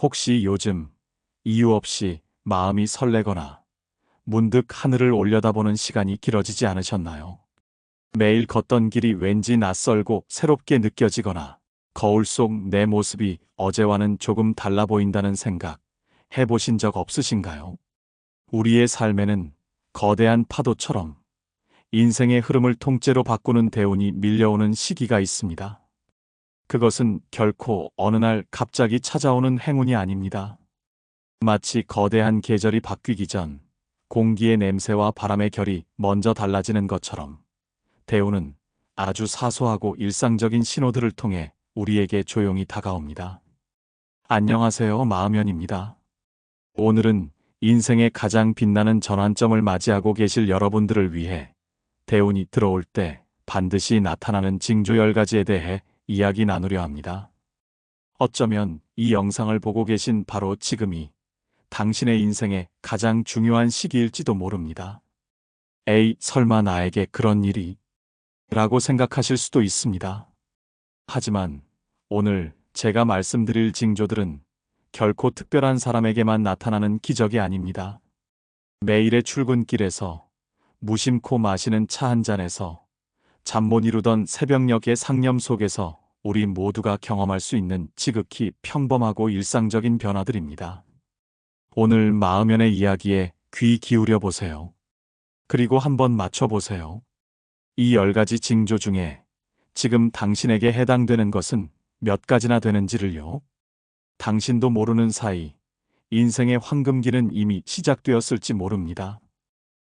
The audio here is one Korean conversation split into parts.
혹시 요즘 이유 없이 마음이 설레거나 문득 하늘을 올려다보는 시간이 길어지지 않으셨나요? 매일 걷던 길이 왠지 낯설고 새롭게 느껴지거나 거울 속 내 모습이 어제와는 조금 달라 보인다는 생각 해보신 적 없으신가요? 우리의 삶에는 거대한 파도처럼 인생의 흐름을 통째로 바꾸는 대운이 밀려오는 시기가 있습니다. 그것은 결코 어느 날 갑자기 찾아오는 행운이 아닙니다. 마치 거대한 계절이 바뀌기 전 공기의 냄새와 바람의 결이 먼저 달라지는 것처럼 대운은 아주 사소하고 일상적인 신호들을 통해 우리에게 조용히 다가옵니다. 안녕하세요. 마음연입니다. 오늘은 인생의 가장 빛나는 전환점을 맞이하고 계실 여러분들을 위해 대운이 들어올 때 반드시 나타나는 징조 10가지에 대해 이야기 나누려 합니다. 어쩌면 이 영상을 보고 계신 바로 지금이 당신의 인생의 가장 중요한 시기일지도 모릅니다. 에이, 설마 나에게 그런 일이? 라고 생각하실 수도 있습니다. 하지만 오늘 제가 말씀드릴 징조들은 결코 특별한 사람에게만 나타나는 기적이 아닙니다. 매일의 출근길에서 무심코 마시는 차 한 잔에서 잠 못 이루던 새벽녘의 상념 속에서 우리 모두가 경험할 수 있는 지극히 평범하고 일상적인 변화들입니다. 오늘 마음연의 이야기에 귀 기울여 보세요. 그리고 한번 맞춰보세요. 이열 가지 징조 중에 지금 당신에게 해당되는 것은 몇 가지나 되는지를요. 당신도 모르는 사이 인생의 황금기는 이미 시작되었을지 모릅니다.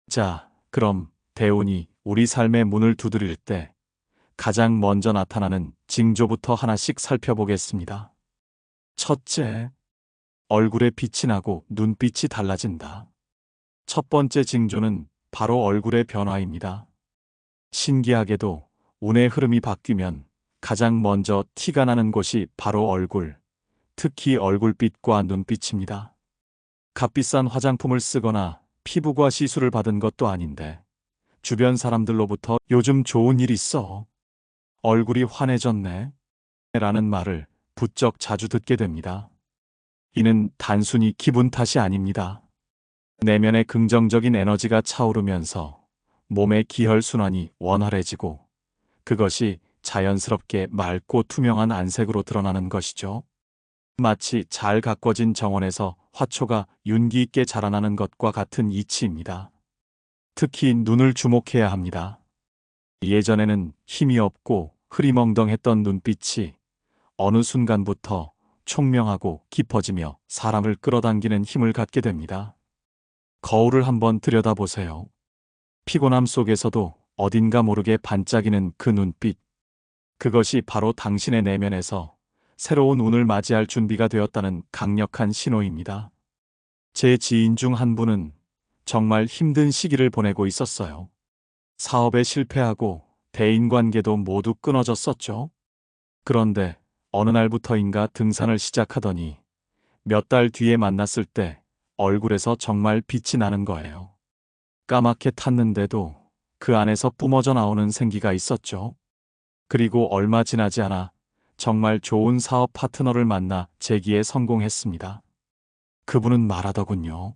자, 그럼 대운이 우리 삶의 문을 두드릴 때 가장 먼저 나타나는 징조부터 하나씩 살펴보겠습니다. 첫째, 얼굴에 빛이 나고 눈빛이 달라진다. 첫 번째 징조는 바로 얼굴의 변화입니다. 신기하게도 운의 흐름이 바뀌면 가장 먼저 티가 나는 곳이 바로 얼굴, 특히 얼굴빛과 눈빛입니다. 값비싼 화장품을 쓰거나 피부과 시술을 받은 것도 아닌데 주변 사람들로부터 요즘 좋은 일 있어. 얼굴이 환해졌네. 라는 말을 부쩍 자주 듣게 됩니다. 이는 단순히 기분 탓이 아닙니다. 내면의 긍정적인 에너지가 차오르면서 몸의 기혈순환이 원활해지고 그것이 자연스럽게 맑고 투명한 안색으로 드러나는 것이죠. 마치 잘 가꿔진 정원에서 화초가 윤기 있게 자라나는 것과 같은 이치입니다. 특히 눈을 주목해야 합니다. 예전에는 힘이 없고 흐리멍덩했던 눈빛이 어느 순간부터 총명하고 깊어지며 사람을 끌어당기는 힘을 갖게 됩니다. 거울을 한번 들여다보세요. 피곤함 속에서도 어딘가 모르게 반짝이는 그 눈빛. 그것이 바로 당신의 내면에서 새로운 운을 맞이할 준비가 되었다는 강력한 신호입니다. 제 지인 중 한 분은 정말 힘든 시기를 보내고 있었어요. 사업에 실패하고 대인관계도 모두 끊어졌었죠. 그런데 어느 날부터인가 등산을 시작하더니 몇 달 뒤에 만났을 때 얼굴에서 정말 빛이 나는 거예요. 까맣게 탔는데도 그 안에서 뿜어져 나오는 생기가 있었죠. 그리고 얼마 지나지 않아 정말 좋은 사업 파트너를 만나 재기에 성공했습니다. 그분은 말하더군요.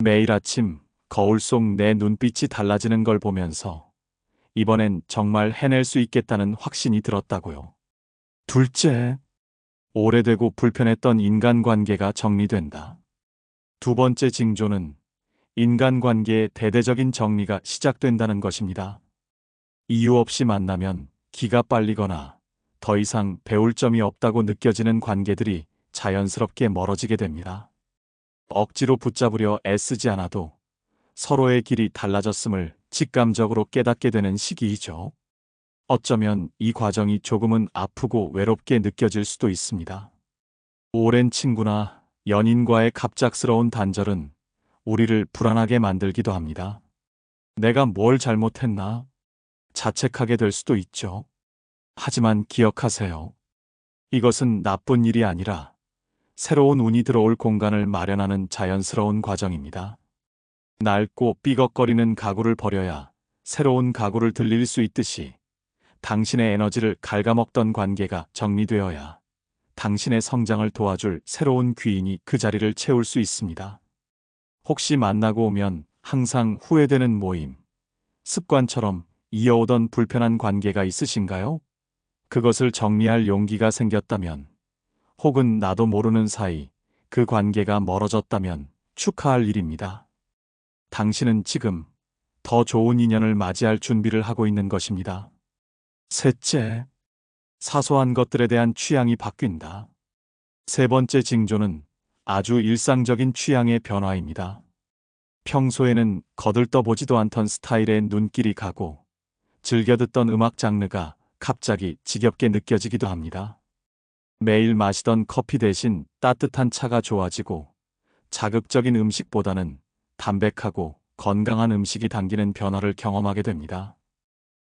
매일 아침 거울 속 내 눈빛이 달라지는 걸 보면서 이번엔 정말 해낼 수 있겠다는 확신이 들었다고요. 둘째, 오래되고 불편했던 인간관계가 정리된다. 두 번째 징조는 인간관계의 대대적인 정리가 시작된다는 것입니다. 이유 없이 만나면 기가 빨리거나 더 이상 배울 점이 없다고 느껴지는 관계들이 자연스럽게 멀어지게 됩니다. 억지로 붙잡으려 애쓰지 않아도 서로의 길이 달라졌음을 직감적으로 깨닫게 되는 시기이죠. 어쩌면 이 과정이 조금은 아프고 외롭게 느껴질 수도 있습니다. 오랜 친구나 연인과의 갑작스러운 단절은 우리를 불안하게 만들기도 합니다. 내가 뭘 잘못했나? 자책하게 될 수도 있죠. 하지만 기억하세요. 이것은 나쁜 일이 아니라 새로운 운이 들어올 공간을 마련하는 자연스러운 과정입니다. 낡고 삐걱거리는 가구를 버려야 새로운 가구를 들릴 수 있듯이 당신의 에너지를 갉아먹던 관계가 정리되어야 당신의 성장을 도와줄 새로운 귀인이 그 자리를 채울 수 있습니다. 혹시 만나고 오면 항상 후회되는 모임, 습관처럼 이어오던 불편한 관계가 있으신가요? 그것을 정리할 용기가 생겼다면, 혹은 나도 모르는 사이 그 관계가 멀어졌다면 축하할 일입니다. 당신은 지금 더 좋은 인연을 맞이할 준비를 하고 있는 것입니다. 셋째, 사소한 것들에 대한 취향이 바뀐다. 세 번째 징조는 아주 일상적인 취향의 변화입니다. 평소에는 거들떠보지도 않던 스타일의 눈길이 가고 즐겨 듣던 음악 장르가 갑자기 지겹게 느껴지기도 합니다. 매일 마시던 커피 대신 따뜻한 차가 좋아지고 자극적인 음식보다는 담백하고 건강한 음식이 당기는 변화를 경험하게 됩니다.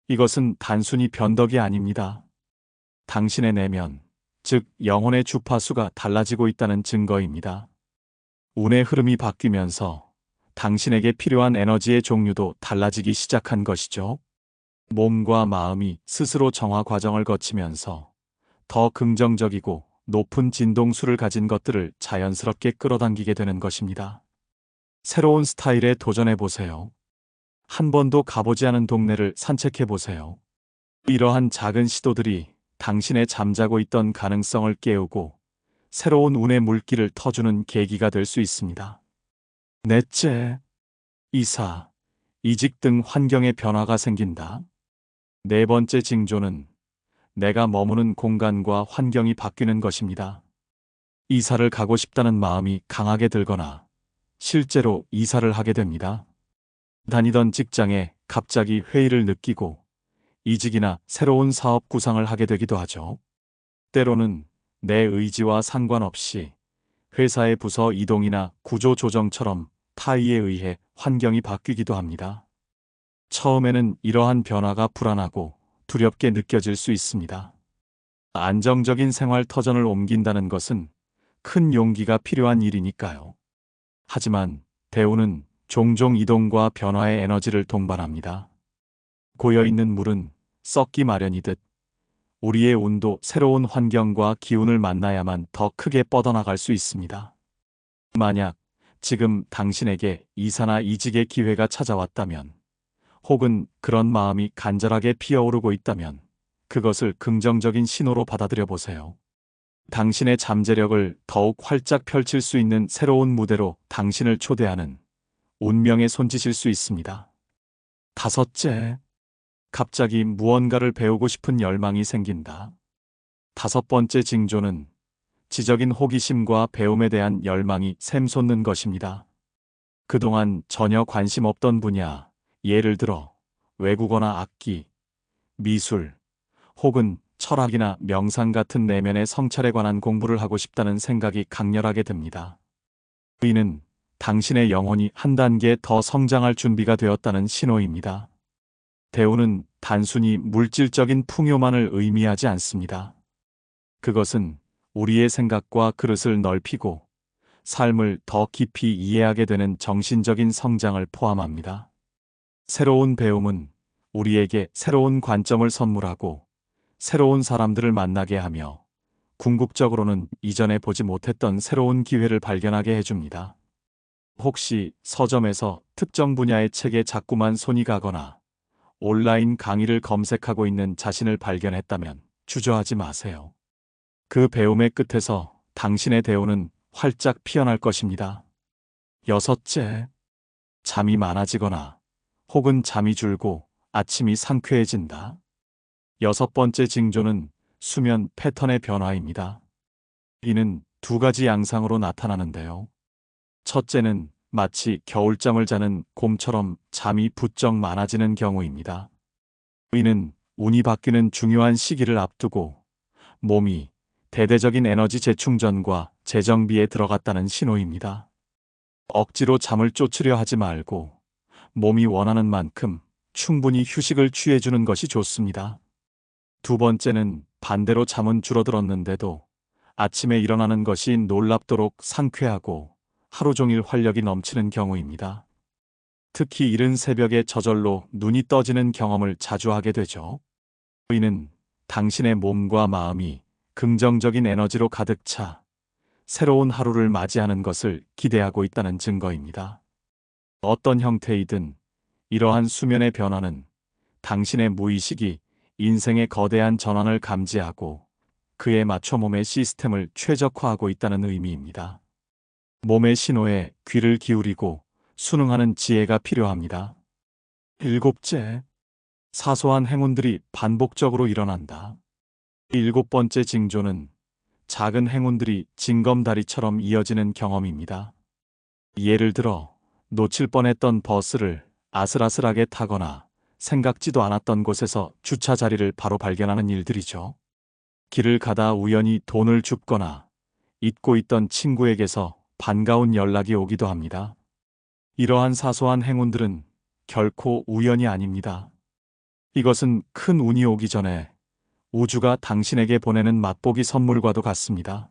이것은 단순히 변덕이 아닙니다. 당신의 내면, 즉 영혼의 주파수가 달라지고 있다는 증거입니다. 운의 흐름이 바뀌면서 당신에게 필요한 에너지의 종류도 달라지기 시작한 것이죠. 몸과 마음이 스스로 정화 과정을 거치면서 더 긍정적이고 높은 진동수를 가진 것들을 자연스럽게 끌어당기게 되는 것입니다. 새로운 스타일에 도전해 보세요. 한 번도 가보지 않은 동네를 산책해 보세요. 이러한 작은 시도들이 당신의 잠자고 있던 가능성을 깨우고 새로운 운의 물기를 터주는 계기가 될 수 있습니다. 넷째, 이사, 이직 등 환경의 변화가 생긴다. 네 번째 징조는 내가 머무는 공간과 환경이 바뀌는 것입니다. 이사를 가고 싶다는 마음이 강하게 들거나 실제로 이사를 하게 됩니다. 다니던 직장에 갑자기 회의를 느끼고 이직이나 새로운 사업 구상을 하게 되기도 하죠. 때로는 내 의지와 상관없이 회사의 부서 이동이나 구조 조정처럼 타의에 의해 환경이 바뀌기도 합니다. 처음에는 이러한 변화가 불안하고 두렵게 느껴질 수 있습니다. 안정적인 생활 터전을 옮긴다는 것은 큰 용기가 필요한 일이니까요. 하지만 대우는 종종 이동과 변화의 에너지를 동반합니다. 고여있는 물은 썩기 마련이듯 우리의 운도 새로운 환경과 기운을 만나야만 더 크게 뻗어나갈 수 있습니다. 만약 지금 당신에게 이사나 이직의 기회가 찾아왔다면, 혹은 그런 마음이 간절하게 피어오르고 있다면, 그것을 긍정적인 신호로 받아들여 보세요. 당신의 잠재력을 더욱 활짝 펼칠 수 있는 새로운 무대로 당신을 초대하는 운명의 손짓일 수 있습니다. 다섯째, 갑자기 무언가를 배우고 싶은 열망이 생긴다. 다섯 번째 징조는 지적인 호기심과 배움에 대한 열망이 샘솟는 것입니다. 그동안 전혀 관심 없던 분야, 예를 들어 외국어나 악기, 미술, 혹은 철학이나 명상 같은 내면의 성찰에 관한 공부를 하고 싶다는 생각이 강렬하게 듭니다. 이는 당신의 영혼이 한 단계 더 성장할 준비가 되었다는 신호입니다. 대우는 단순히 물질적인 풍요만을 의미하지 않습니다. 그것은 우리의 생각과 그릇을 넓히고 삶을 더 깊이 이해하게 되는 정신적인 성장을 포함합니다. 새로운 배움은 우리에게 새로운 관점을 선물하고 새로운 사람들을 만나게 하며 궁극적으로는 이전에 보지 못했던 새로운 기회를 발견하게 해줍니다. 혹시 서점에서 특정 분야의 책에 자꾸만 손이 가거나 온라인 강의를 검색하고 있는 자신을 발견했다면 주저하지 마세요. 그 배움의 끝에서 당신의 대우는 활짝 피어날 것입니다. 여섯째, 잠이 많아지거나 혹은 잠이 줄고 아침이 상쾌해진다. 여섯 번째 징조는 수면 패턴의 변화입니다. 이는 두 가지 양상으로 나타나는데요. 첫째는 마치 겨울잠을 자는 곰처럼 잠이 부쩍 많아지는 경우입니다. 이는 운이 바뀌는 중요한 시기를 앞두고 몸이 대대적인 에너지 재충전과 재정비에 들어갔다는 신호입니다. 억지로 잠을 쫓으려 하지 말고 몸이 원하는 만큼 충분히 휴식을 취해주는 것이 좋습니다. 두 번째는 반대로 잠은 줄어들었는데도 아침에 일어나는 것이 놀랍도록 상쾌하고 하루 종일 활력이 넘치는 경우입니다. 특히 이른 새벽에 저절로 눈이 떠지는 경험을 자주 하게 되죠. 이는 당신의 몸과 마음이 긍정적인 에너지로 가득 차 새로운 하루를 맞이하는 것을 기대하고 있다는 증거입니다. 어떤 형태이든 이러한 수면의 변화는 당신의 무의식이 인생의 거대한 전환을 감지하고 그에 맞춰 몸의 시스템을 최적화하고 있다는 의미입니다. 몸의 신호에 귀를 기울이고 순응하는 지혜가 필요합니다. 일곱째, 사소한 행운들이 반복적으로 일어난다. 일곱 번째 징조는 작은 행운들이 징검다리처럼 이어지는 경험입니다. 예를 들어, 놓칠 뻔했던 버스를 아슬아슬하게 타거나 생각지도 않았던 곳에서 주차 자리를 바로 발견하는 일들이죠. 길을 가다 우연히 돈을 줍거나 잊고 있던 친구에게서 반가운 연락이 오기도 합니다. 이러한 사소한 행운들은 결코 우연이 아닙니다. 이것은 큰 운이 오기 전에 우주가 당신에게 보내는 맛보기 선물과도 같습니다.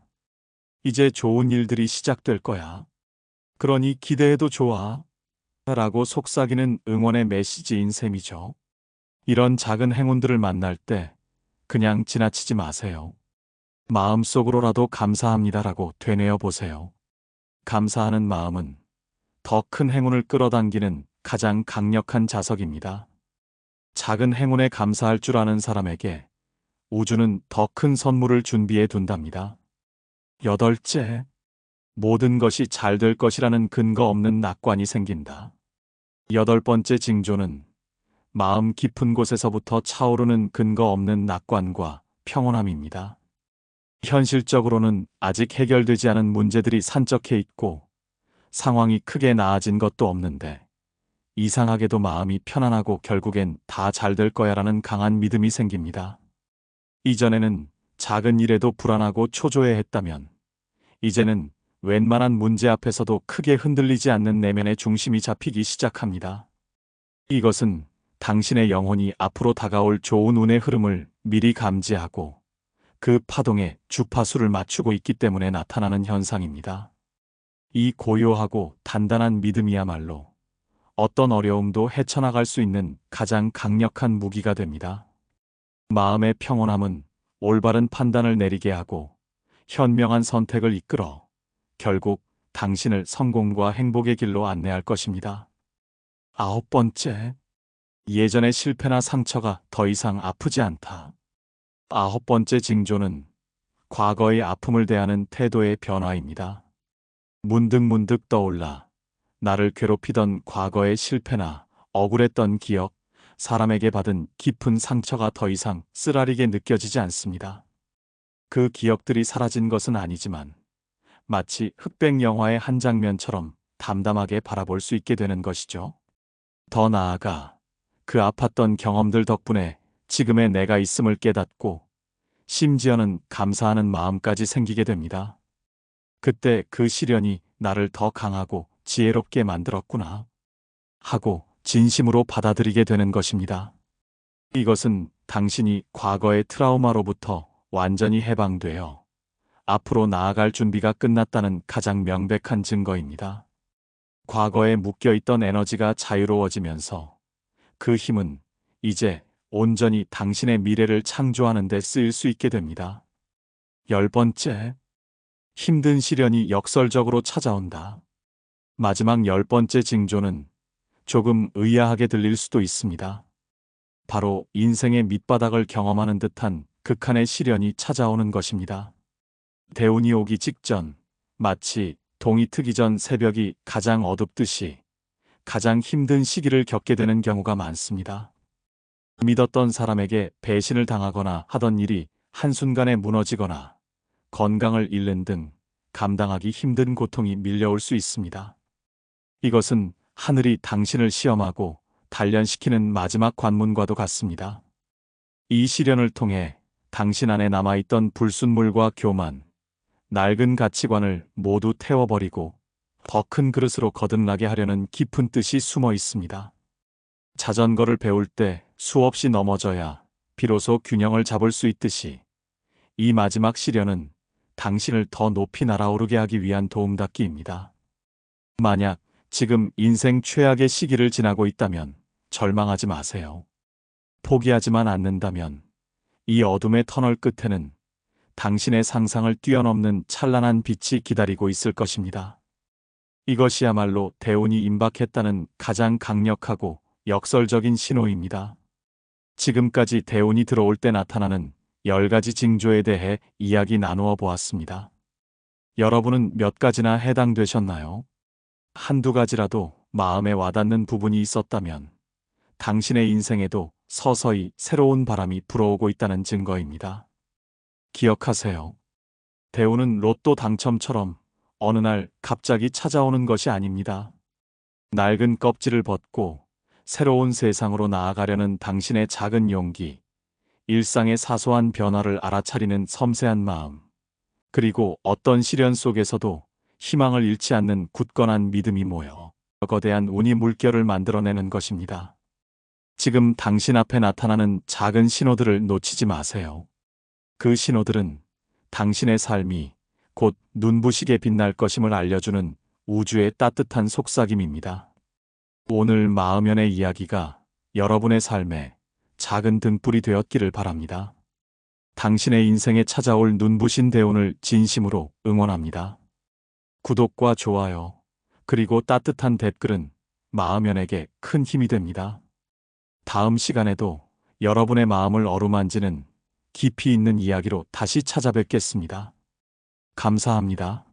이제 좋은 일들이 시작될 거야. 그러니 기대해도 좋아. 라고 속삭이는 응원의 메시지인 셈이죠. 이런 작은 행운들을 만날 때 그냥 지나치지 마세요. 마음속으로라도 감사합니다라고 되뇌어 보세요. 감사하는 마음은 더 큰 행운을 끌어당기는 가장 강력한 자석입니다. 작은 행운에 감사할 줄 아는 사람에게 우주는 더 큰 선물을 준비해 둔답니다. 여덟째, 모든 것이 잘 될 것이라는 근거 없는 낙관이 생긴다. 여덟 번째 징조는 마음 깊은 곳에서부터 차오르는 근거 없는 낙관과 평온함입니다. 현실적으로는 아직 해결되지 않은 문제들이 산적해 있고 상황이 크게 나아진 것도 없는데 이상하게도 마음이 편안하고 결국엔 다 잘 될 거야라는 강한 믿음이 생깁니다. 이전에는 작은 일에도 불안하고 초조해 했다면 이제는 웬만한 문제 앞에서도 크게 흔들리지 않는 내면의 중심이 잡히기 시작합니다. 이것은 당신의 영혼이 앞으로 다가올 좋은 운의 흐름을 미리 감지하고 그 파동에 주파수를 맞추고 있기 때문에 나타나는 현상입니다. 이 고요하고 단단한 믿음이야말로 어떤 어려움도 헤쳐나갈 수 있는 가장 강력한 무기가 됩니다. 마음의 평온함은 올바른 판단을 내리게 하고 현명한 선택을 이끌어 결국 당신을 성공과 행복의 길로 안내할 것입니다. 아홉 번째, 예전의 실패나 상처가 더 이상 아프지 않다. 아홉 번째 징조는 과거의 아픔을 대하는 태도의 변화입니다. 문득문득 떠올라 나를 괴롭히던 과거의 실패나 억울했던 기억, 사람에게 받은 깊은 상처가 더 이상 쓰라리게 느껴지지 않습니다. 그 기억들이 사라진 것은 아니지만 마치 흑백 영화의 한 장면처럼 담담하게 바라볼 수 있게 되는 것이죠. 더 나아가 그 아팠던 경험들 덕분에 지금의 내가 있음을 깨닫고 심지어는 감사하는 마음까지 생기게 됩니다. 그때 그 시련이 나를 더 강하고 지혜롭게 만들었구나 하고 진심으로 받아들이게 되는 것입니다. 이것은 당신이 과거의 트라우마로부터 완전히 해방되어 앞으로 나아갈 준비가 끝났다는 가장 명백한 증거입니다. 과거에 묶여있던 에너지가 자유로워지면서 그 힘은 이제 온전히 당신의 미래를 창조하는 데 쓰일 수 있게 됩니다. 열 번째, 힘든 시련이 역설적으로 찾아온다. 마지막 열 번째 징조는 조금 의아하게 들릴 수도 있습니다. 바로 인생의 밑바닥을 경험하는 듯한 극한의 시련이 찾아오는 것입니다. 대운이 오기 직전, 마치 동이 트기 전 새벽이 가장 어둡듯이 가장 힘든 시기를 겪게 되는 경우가 많습니다. 믿었던 사람에게 배신을 당하거나 하던 일이 한순간에 무너지거나 건강을 잃는 등 감당하기 힘든 고통이 밀려올 수 있습니다. 이것은 하늘이 당신을 시험하고 단련시키는 마지막 관문과도 같습니다. 이 시련을 통해 당신 안에 남아있던 불순물과 교만, 낡은 가치관을 모두 태워버리고 더 큰 그릇으로 거듭나게 하려는 깊은 뜻이 숨어 있습니다. 자전거를 배울 때 수없이 넘어져야 비로소 균형을 잡을 수 있듯이 이 마지막 시련은 당신을 더 높이 날아오르게 하기 위한 도움닫기입니다. 만약 지금 인생 최악의 시기를 지나고 있다면 절망하지 마세요. 포기하지만 않는다면 이 어둠의 터널 끝에는 당신의 상상을 뛰어넘는 찬란한 빛이 기다리고 있을 것입니다. 이것이야말로 대운이 임박했다는 가장 강력하고 역설적인 신호입니다. 지금까지 대운이 들어올 때 나타나는 10가지 징조에 대해 이야기 나누어 보았습니다. 여러분은 몇 가지나 해당되셨나요? 한두 가지라도 마음에 와닿는 부분이 있었다면 당신의 인생에도 서서히 새로운 바람이 불어오고 있다는 증거입니다. 기억하세요. 대우는 로또 당첨처럼 어느 날 갑자기 찾아오는 것이 아닙니다. 낡은 껍질을 벗고 새로운 세상으로 나아가려는 당신의 작은 용기, 일상의 사소한 변화를 알아차리는 섬세한 마음, 그리고 어떤 시련 속에서도 희망을 잃지 않는 굳건한 믿음이 모여 거대한 운이 물결을 만들어내는 것입니다. 지금 당신 앞에 나타나는 작은 신호들을 놓치지 마세요. 그 신호들은 당신의 삶이 곧 눈부시게 빛날 것임을 알려주는 우주의 따뜻한 속삭임입니다. 오늘 마음연의 이야기가 여러분의 삶에 작은 등불이 되었기를 바랍니다. 당신의 인생에 찾아올 눈부신 대운을 진심으로 응원합니다. 구독과 좋아요, 그리고 따뜻한 댓글은 마음연에게 큰 힘이 됩니다. 다음 시간에도 여러분의 마음을 어루만지는 깊이 있는 이야기로 다시 찾아뵙겠습니다. 감사합니다.